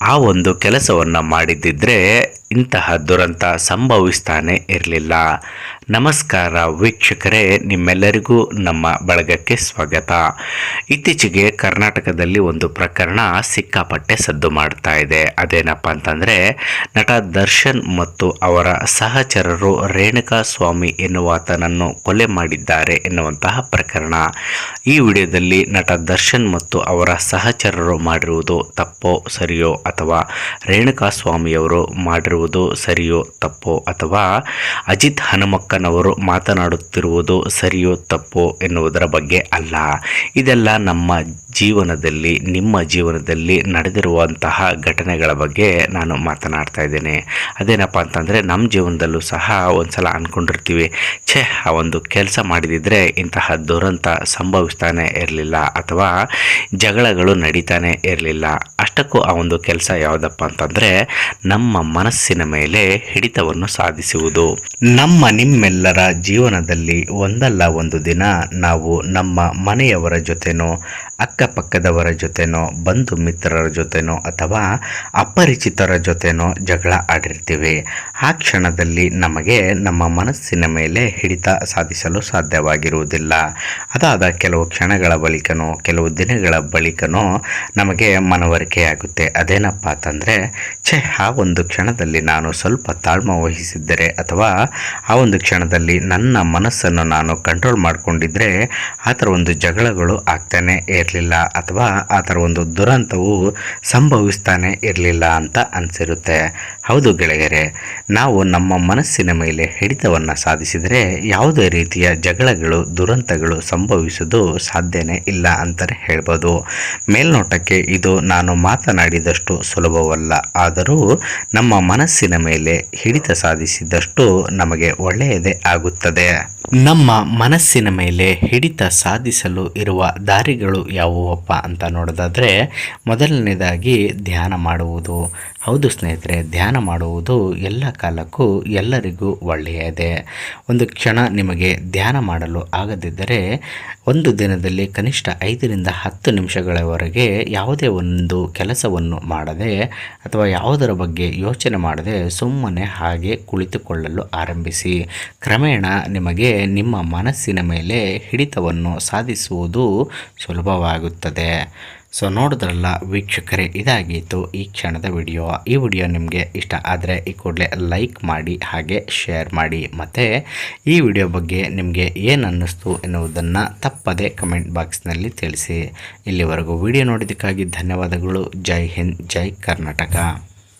ಆ ಒಂದು ಕೆಲಸವನ್ನು ಮಾಡಿದ್ದಿದ್ರೆ ಇಂತಹ ದುರಂತ ಸಂಭವಿಸ್ತಾನೆ ಇರಲಿಲ್ಲ. ನಮಸ್ಕಾರ ವೀಕ್ಷಕರೇ, ನಿಮ್ಮೆಲ್ಲರಿಗೂ ನಮ್ಮ ಬಳಗಕ್ಕೆ ಸ್ವಾಗತ. ಇತ್ತೀಚೆಗೆ ಕರ್ನಾಟಕದಲ್ಲಿ ಒಂದು ಪ್ರಕರಣ ಸಿಕ್ಕಾಪಟ್ಟೆ ಸದ್ದು ಮಾಡ್ತಾ ಇದೆ. ಅದೇನಪ್ಪ ಅಂತಂದರೆ, ನಟ ದರ್ಶನ್ ಮತ್ತು ಅವರ ಸಹಚರರು ರೇಣುಕಾ ಸ್ವಾಮಿ ಎನ್ನುವಾತನನ್ನು ಕೊಲೆ ಮಾಡಿದ್ದಾರೆ ಎನ್ನುವಂತಹ ಪ್ರಕರಣ. ಈ ವಿಡಿಯೋದಲ್ಲಿ ನಟ ದರ್ಶನ್ ಮತ್ತು ಅವರ ಸಹಚರರು ಮಾಡಿರುವುದು ತಪ್ಪೋ, ಸರಿಯೋ ಅಥವಾ ರೇಣುಕಾ ಸ್ವಾಮಿಯವರು ಮಾಡಿರುವುದು ಸರಿಯೋ, ತಪ್ಪೋ ಅಥವಾ ಅಜಿತ್ ಹನುಮಕ್ಕನವರು ಮಾತನಾಡುತ್ತಿರುವುದು ಸರಿಯೋ ತಪ್ಪೋ ಎನ್ನುವುದರ ಬಗ್ಗೆ ಅಲ್ಲ. ಇದೆಲ್ಲ ನಮ್ಮ ಜೀವನದಲ್ಲಿ, ನಿಮ್ಮ ಜೀವನದಲ್ಲಿ ನಡೆದಿರುವಂತಹ ಘಟನೆಗಳ ಬಗ್ಗೆ ನಾನು ಮಾತನಾಡ್ತಾ ಇದ್ದೇನೆ. ಅದೇನಪ್ಪ ಅಂತಂದರೆ, ನಮ್ಮ ಜೀವನದಲ್ಲೂ ಸಹ ಒಂದ್ಸಲ ಅಂದ್ಕೊಂಡಿರ್ತೀವಿ ಛೇ, ಆ ಒಂದು ಕೆಲಸ ಮಾಡಿದಿದ್ರೆ ಇಂತಹ ದುರಂತ ಸಂಭವಿಸ್ತಾನೆ ಇರಲಿಲ್ಲ ಅಥವಾ ಜಗಳಗಳು ನಡೀತಾನೆ ಇರಲಿಲ್ಲ. ಅಷ್ಟಕ್ಕೂ ಆ ಒಂದು ಕೆಲಸ ಯಾವುದಪ್ಪ ಅಂತಂದರೆ, ನಮ್ಮ ಮನಸ್ಸಿನ ಮೇಲೆ ಹಿಡಿತವನ್ನು ಸಾಧಿಸುವುದು. ನಮ್ಮ ನಿಮ್ಮೆಲ್ಲರ ಜೀವನದಲ್ಲಿ ಒಂದಲ್ಲ ಒಂದು ದಿನ ನಾವು ನಮ್ಮ ಮನೆಯವರ ಜೊತೆನೋ ಅಕ್ಕಪಕ್ಕದವರ ಜೊತೆನೋ, ಬಂಧು ಮಿತ್ರರ ಜೊತೆನೋ ಅಥವಾ ಅಪರಿಚಿತರ ಜೊತೆನೋ ಜಗಳ ಆಡಿರ್ತೀವಿ. ಆ ಕ್ಷಣದಲ್ಲಿ ನಮಗೆ ನಮ್ಮ ಮನಸ್ಸಿನ ಮೇಲೆ ಹಿಡಿತ ಸಾಧಿಸಲು ಸಾಧ್ಯವಾಗಿರುವುದಿಲ್ಲ. ಅದಾದ ಕೆಲವು ಕ್ಷಣಗಳ ಬಳಿಕನೋ, ಕೆಲವು ದಿನಗಳ ಬಳಿಕನೋ ನಮಗೆ ಮನವರಿಕೆಯಾಗುತ್ತೆ. ಅದೇನಪ್ಪ ಅಂತಂದರೆ ಛೆ, ಆ ಒಂದು ಕ್ಷಣದಲ್ಲಿ ನಾನು ಸ್ವಲ್ಪ ತಾಳ್ಮ ವಹಿಸಿದ್ದರೆ ಅಥವಾ ಆ ಒಂದು ಕ್ಷಣದಲ್ಲಿ ನನ್ನ ಮನಸ್ಸನ್ನು ನಾನು ಕಂಟ್ರೋಲ್ ಮಾಡಿಕೊಂಡಿದ್ದರೆ ಆ ಥರ ಒಂದು ಜಗಳಗಳು ಆಗ್ತಾನೆ ಇರಲಿಲ್ಲ ಅಥವಾ ಆ ಥರ ಒಂದು ದುರಂತವು ಸಂಭವಿಸ್ತಾನೆ ಇರಲಿಲ್ಲ ಅಂತ ಅನಿಸಿರುತ್ತೆ. ಹೌದು ಗೆಳೆಯರೆ, ನಾವು ನಮ್ಮ ಮನಸ್ಸಿನ ಮೇಲೆ ಹಿಡಿತವನ್ನು ಸಾಧಿಸಿದರೆ ಯಾವುದೇ ರೀತಿಯ ಜಗಳಗಳು, ದುರಂತಗಳು ಸಂಭವಿಸೋದು ಸಾಧ್ಯನೇ ಇಲ್ಲ ಅಂತಲೇ ಹೇಳ್ಬೋದು. ಮೇಲ್ನೋಟಕ್ಕೆ ಇದು ನಾನು ಮಾತನಾಡಿದಷ್ಟು ಸುಲಭವಲ್ಲ, ಆದರೂ ನಮ್ಮ ಮನಸ್ಸಿನ ಮೇಲೆ ಹಿಡಿತ ಸಾಧಿಸಿದಷ್ಟು ನಮಗೆ ಒಳ್ಳೆಯದೇ ಆಗುತ್ತದೆ. ನಮ್ಮ ಮನಸ್ಸಿನ ಮೇಲೆ ಹಿಡಿತ ಸಾಧಿಸಲು ಇರುವ ದಾರಿಗಳು ಯಾವುವಪ್ಪ ಅಂತ ನೋಡೋದಾದರೆ ಮೊದಲನೇದಾಗಿ ಧ್ಯಾನ ಮಾಡುವುದು. ಹೌದು ಸ್ನೇಹಿತರೆ, ಧ್ಯಾನ ಮಾಡುವುದು ಎಲ್ಲ ಕಾಲಕ್ಕೂ ಎಲ್ಲರಿಗೂ ಒಳ್ಳೆಯದೇ. ಒಂದು ಕ್ಷಣ ನಿಮಗೆ ಧ್ಯಾನ ಮಾಡಲು ಆಗದಿದ್ದರೆ ಒಂದು ದಿನದಲ್ಲಿ ಕನಿಷ್ಠ ಐದರಿಂದ ಹತ್ತು ನಿಮಿಷಗಳವರೆಗೆ ಯಾವುದೇ ಒಂದು ಕೆಲಸವನ್ನು ಮಾಡದೆ ಅಥವಾ ಯಾವುದರ ಬಗ್ಗೆ ಯೋಚನೆ ಮಾಡದೆ ಸುಮ್ಮನೆ ಹಾಗೆ ಕುಳಿತುಕೊಳ್ಳಲು ಆರಂಭಿಸಿ. ಕ್ರಮೇಣ ನಿಮಗೆ ನಿಮ್ಮ ಮನಸ್ಸಿನ ಮೇಲೆ ಹಿಡಿತವನ್ನು ಸಾಧಿಸುವುದು ಸುಲಭವಾಗುತ್ತದೆ. ಸೊ ನೋಡಿದ್ರಲ್ಲ ವೀಕ್ಷಕರೇ ಇದಾಗಿತ್ತು ಈ ಕ್ಷಣದ ವಿಡಿಯೋ. ಈ ವಿಡಿಯೋ ನಿಮಗೆ ಇಷ್ಟ ಆದರೆ ಈ ಕೂಡಲೇ ಲೈಕ್ ಮಾಡಿ, ಹಾಗೆ ಶೇರ್ ಮಾಡಿ. ಮತ್ತು ಈ ವಿಡಿಯೋ ಬಗ್ಗೆ ನಿಮಗೆ ಏನು ಅನ್ನಿಸ್ತು ಎನ್ನುವುದನ್ನು ತಪ್ಪದೇ ಕಮೆಂಟ್ ಬಾಕ್ಸ್ನಲ್ಲಿ ತಿಳಿಸಿ. ಇಲ್ಲಿವರೆಗೂ ವಿಡಿಯೋ ನೋಡಿದ್ದಕ್ಕಾಗಿ ಧನ್ಯವಾದಗಳು. ಜೈ ಹಿಂದ್, ಜೈ ಕರ್ನಾಟಕ.